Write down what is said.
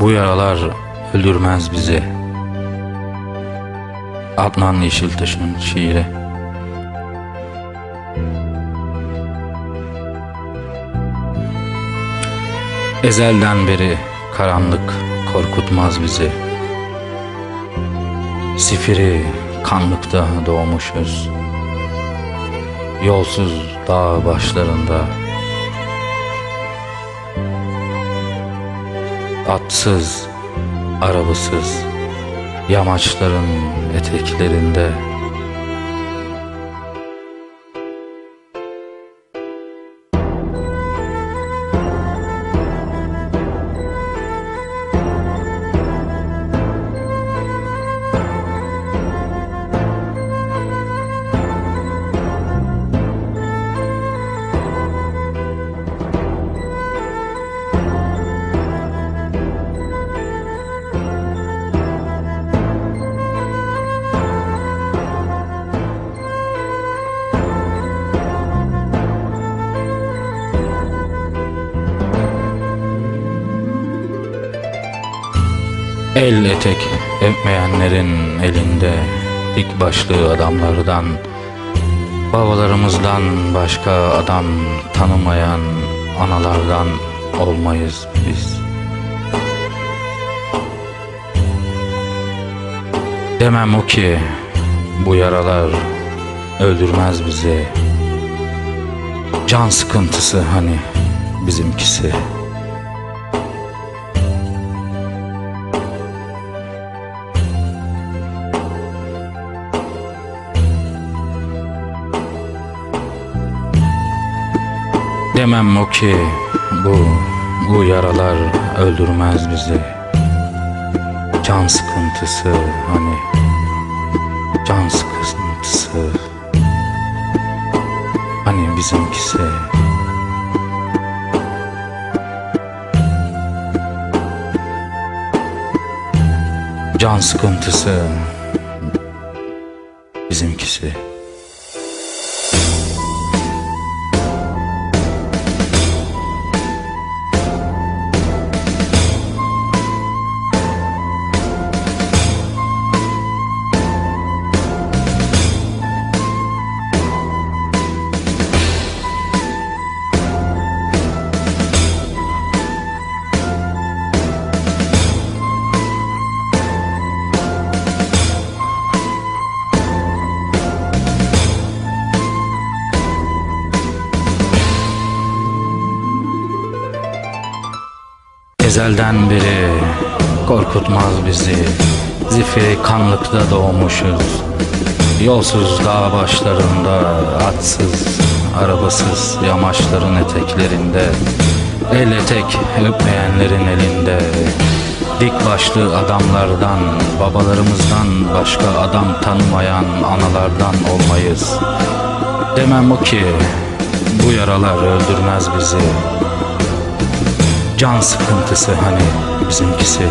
Bu yaralar öldürmez bizi. Adnan Yeşiltaş'ın şiiri. Ezelden beri karanlık korkutmaz bizi. Sifiri kanlıkta doğmuşuz. Yolsuz dağ başlarında Atsız, arabasız Yamaçların eteklerinde El etek öpmeyenlerin elinde dik başlı adamlardan Babalarımızdan başka adam tanımayan analardan olmayız biz. Demem o ki bu yaralar öldürmez bizi. Can sıkıntısı hani bizimkisi. Demem o ki bu bu yaralar öldürmez bizi. Can sıkıntısı hani can sıkıntısı hani bizimkisi. Can sıkıntısı bizimkisi. Ezelden beri korkutmaz bizi. Zifiri kanlıkta doğmuşuz. Yolsuz dağ başlarında Atsız, arabasız Yamaçların eteklerinde El etek öpmeyenlerin elinde. Dik başlı adamlardan Babalarımızdan başka adam tanımayan Analardan olmayız. Demem o ki Bu yaralar öldürmez bizi Can sıkıntısı hani bizimkisi